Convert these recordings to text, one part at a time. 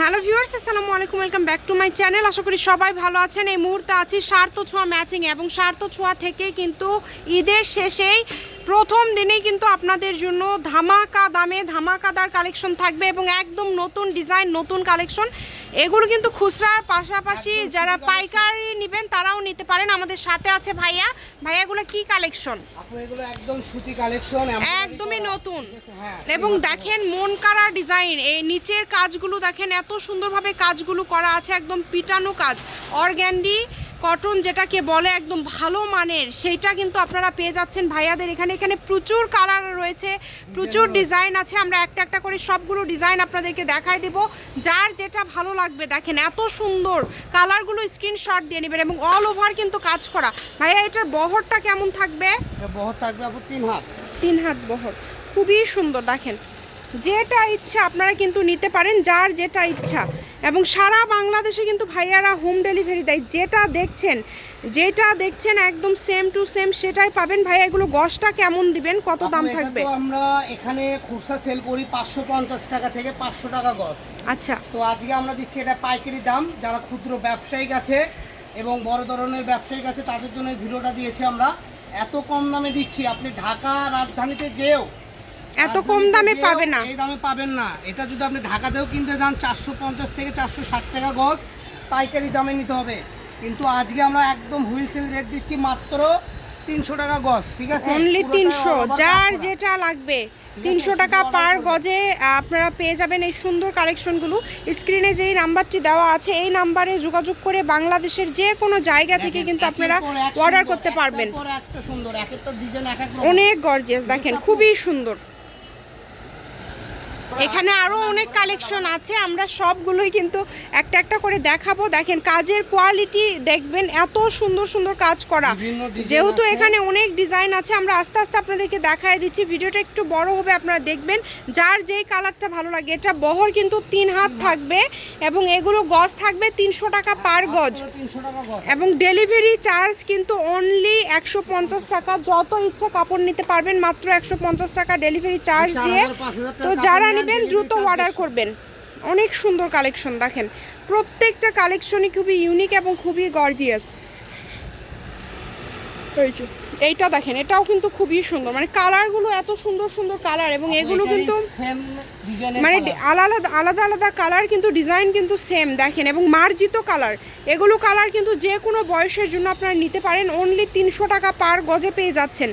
Hello viewers, আসসালামু আলাইকুম, welcome back to my channel. আশা করি সবাই ভালো আছেন। এই মুহূর্তে আছি সার্থ ছোঁয়া ম্যাচিং এবং স্বার্থ ছোঁয়া থেকে কিন্তু ঈদের শেষেই প্রথম দিনেই কিন্তু আপনাদের জন্য ধামাকা দামে ধামাকাদার কালেকশন থাকবে এবং একদম নতুন ডিজাইন নতুন কালেকশন। এগুলো কিন্তু খুচরার পাশাপাশি যারা পাইকারি নেবেন তারাও নিতে পারেন। আমাদের সাথে আছে ভাইয়া। ভাইয়াগুলো কি কালেকশন? এগুলো একদম সুতি কালেকশন একদমই নতুন। হ্যাঁ এবং দেখেন মন কারা ডিজাইন। এই নিচের কাজগুলো দেখেন এত সুন্দরভাবে কাজগুলো করা আছে একদম পিটানো কাজ। অর্গ্যান্ডি কটন যেটাকে বলে একদম ভালো মানের সেইটা কিন্তু আপনারা পেয়ে যাচ্ছেন ভাইয়াদের। এখানে এখানে প্রচুর কালার রয়েছে প্রচুর ডিজাইন আছে। আমরা একটা একটা করে সবগুলো ডিজাইন আপনাদেরকে দেখাই দেব। যার যেটা ভালো লাগবে দেখেন এত সুন্দর কালারগুলো স্ক্রিনশট দিয়ে নেবেন এবং অল ওভার কিন্তু কাজ করা। ভাইয়া এটার বহরটা কেমন থাকবে? বহুত থাকবে তিন হাত। তিন হাত বহর। খুবই সুন্দর দেখেন। যেটা ইচ্ছা আপনারা কিন্তু নিতে পারেন যার যেটা ইচ্ছা। এবং সারা বাংলাদেশে কিন্তু ভাইয়ারা হোম ডেলিভারি দেয়। যেটা দেখছেন যেটা দেখছেন একদম সেম টু সেম সেটাই পাবেন। ভাইয়া এগুলো গসটা কেমন দিবেন? কত দাম থাকবে? আমরা এখানে খুচরা সেল করি পাঁচশো পঞ্চাশ টাকা থেকে পাঁচশো টাকা গস। আচ্ছা। তো আজকে আমরা দিচ্ছি এটা পাইকারি দাম। যারা ক্ষুদ্র ব্যবসায়িক আছে এবং বড় ধরনের ব্যবসায়িক আছে তাদের জন্য এই ভিডিওটা দিয়েছি আমরা। এত কম দামে দিচ্ছি। আপনি ঢাকা রাজধানীতে যেও এত কম দামে পাবে না। এই দামে পাবেন না। এটা যদি আপনি ঢাকাতেও কিনতে যান চারশো পঞ্চাশ থেকে চারশো ষাট টাকা গজ পাইকারি দামে নিতে হবে। কিন্তু আজকে আমরা একদম হুইলসেল রেট দিচ্ছি মাত্র তিনশো টাকা গজ ঠিক আছে? অনলি তিনশো যার যেটা লাগবে। তিনশো টাকা পার গজে আপনারা পেয়ে যাবেন এই সুন্দর কালেকশনগুলো। স্ক্রিনে যেই নাম্বারটি দেওয়া আছে এই নাম্বারে যোগাযোগ করে বাংলাদেশের যে কোনো জায়গা থেকে কিন্তু আপনারা অর্ডার করতে পারবেন। অনেক গর্জিয়াস দেখেন খুবই সুন্দর। এখানে আরও অনেক কালেকশন আছে আমরা সবগুলোই কিন্তু একটা একটা করে দেখাবো। দেখেন কাজের কোয়ালিটি দেখবেন এত সুন্দর সুন্দর কাজ করা। যেহেতু এখানে অনেক ডিজাইন আছে আমরা আস্তে আস্তে আপনাদেরকে দেখায় দিচ্ছি। ভিডিওটা একটু বড় হবে আপনারা দেখবেন। যার যেই কালারটা ভালো লাগে এটা বহর কিন্তু তিন হাত থাকবে এবং এগুলো গজ থাকবে তিনশো টাকা পার গজ। মাত্র 300 টাকা গজ। এবং ডেলিভারি চার্জ কিন্তু অনলি একশো পঞ্চাশ টাকা। যত ইচ্ছা কাপড় নিতে পারবেন মাত্র একশো পঞ্চাশ টাকা ডেলিভারি চার্জ দিয়ে। তো যারা delivery দ্রুত অর্ডার করবেন। অনেক সুন্দর কালেকশন দেখেন। প্রত্যেকটা কালেকশনই খুবই ইউনিক এবং খুবই গর্জিয়াস এইটা দেখেন এটাও কিন্তু খুবই সুন্দর। মানে কালারগুলো এত সুন্দর সুন্দর কালার এবং এগুলো কিন্তু মানে আলাদা আলাদা আলাদা কালার কিন্তু ডিজাইন কিন্তু সেম দেখেন এবং মার্জিত কালার এগুলো কালার কিন্তু যে কোনো বয়সের জন্য আপনারা নিতে পারেন। অনলি তিনশো টাকা পার গজে পেয়ে যাচ্ছেন।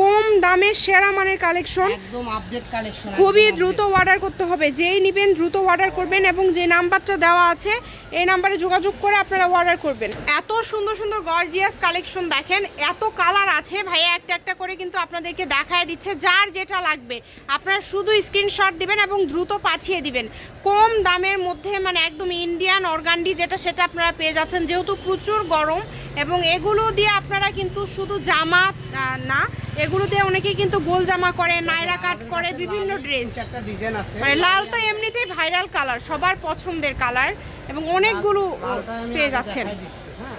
কম দামে সেরা মানের কালেকশন। একদম আপডেট কালেকশন খুবই দ্রুত অর্ডার করতে হবে। যেই নেবেন দ্রুত অর্ডার করবেন এবং যে নাম্বারটা দেওয়া আছে এই নাম্বারে যোগাযোগ করে আপনারা অর্ডার করবেন। এত সুন্দর সুন্দর গর্জিয়াস কালেকশন দেখেন এত কালার আছে। ভাইয়া একটা একটা করে কিন্তু আপনাদেরকে দেখায় দিচ্ছে যার যেটা লাগবে। আপনারা শুধু স্ক্রিনশট দিবেন এবং দ্রুত পাঠিয়ে দিবেন। কম দামের মধ্যে মানে একদম ইন্ডিয়ান অর্গান্ডি যেটা সেটা আপনারা পেয়ে যাচ্ছেন। যেহেতু প্রচুর গরম এবং এগুলো দিয়ে আপনারা কিন্তু শুধু জামা না এগুলো দিয়ে অনেকেই কিন্তু গোল জামা করে নাইরা কাট করে বিভিন্ন ড্রেস মানে লাল তো এমনিতেই ভাইরাল কালার সবার পছন্দের কালার এবং অনেকগুলো পেয়ে যাচ্ছেন। হ্যাঁ।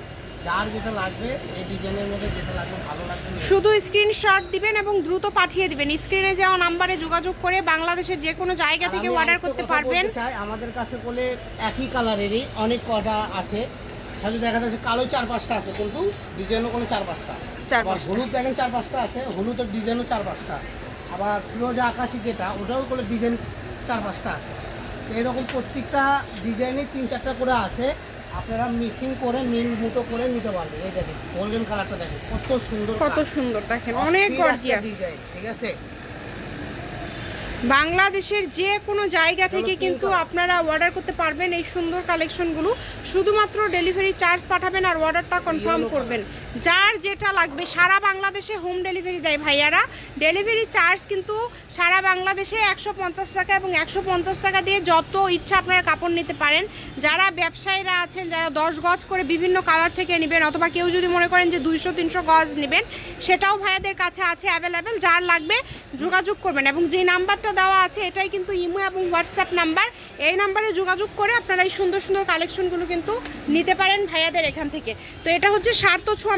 শুধু স্ক্রিনশট দিবেন এবং দ্রুত পাঠিয়ে দিবেন। স্ক্রিনে যাওয়া নাম্বারে যোগাযোগ করে বাংলাদেশের যে কোনো জায়গা থেকে অর্ডার করতে পারবেন। আমাদের কাছে বলে একই কালারেরই অনেক কটা আছে। হয়তো দেখা যাচ্ছে কালো চার পাঁচটা আছে কিন্তু ডিজাইনও কোনো চার পাঁচটা। চার পাঁচটা। হলুদ দেখেন চার পাঁচটা আছে হলুদের ডিজাইনও চার পাঁচটা। আবার ফিরোজা আকাশি যেটা ওটাও কোনো ডিজাইন চার পাঁচটা আছে। তো এরকম প্রত্যেকটা ডিজাইনে তিন চারটা করে আছে আপনারা মিক্সিং করে মিল মতো করে নিতে পারবেন। এই দেখেন গোল্ডেন কালারটা দেখেন কত সুন্দর কত সুন্দর দেখেন অনেক ডিজাইন ঠিক আছে? বাংলাদেশের যে কোনো জায়গা থেকে কিন্তু আপনারা অর্ডার করতে পারবেন এই সুন্দর কালেকশনগুলো শুধুমাত্র ডেলিভারি চার্জ পাঠাবেন আর অর্ডারটা কনফার্ম করবেন। যার যেটা লাগবে, সারা বাংলাদেশে হোম ডেলিভারি দেয় ভাইয়ারা। ডেলিভারি চার্জ কিন্তু সারা বাংলাদেশে একশো পঞ্চাশ টাকা এবং একশো পঞ্চাশ টাকা দিয়ে যত ইচ্ছা আপনারা কাপড় নিতে পারেন। যারা ব্যবসায়ীরা আছেন, যারা দশ গজ করে বিভিন্ন কালার থেকে নেবেন, অথবা কেউ যদি মনে করেন যে দুইশো, তিনশো গজ নেবেন, সেটাও ভাইয়াদের কাছে আছে অ্যাভেলেবেল যার লাগবে যোগাযোগ করবেন। এবং যে নাম্বারটা দেওয়া আছে, এটাই কিন্তু ইমো এবং হোয়াটসঅ্যাপ নাম্বার। এই নাম্বারে যোগাযোগ করে আপনারা এই সুন্দর সুন্দর কালেকশনগুলো কিন্তু নিতে পারেন ভাইয়াদের এখান থেকে। তো এটা হচ্ছে স্বার্থ ছোঁয়া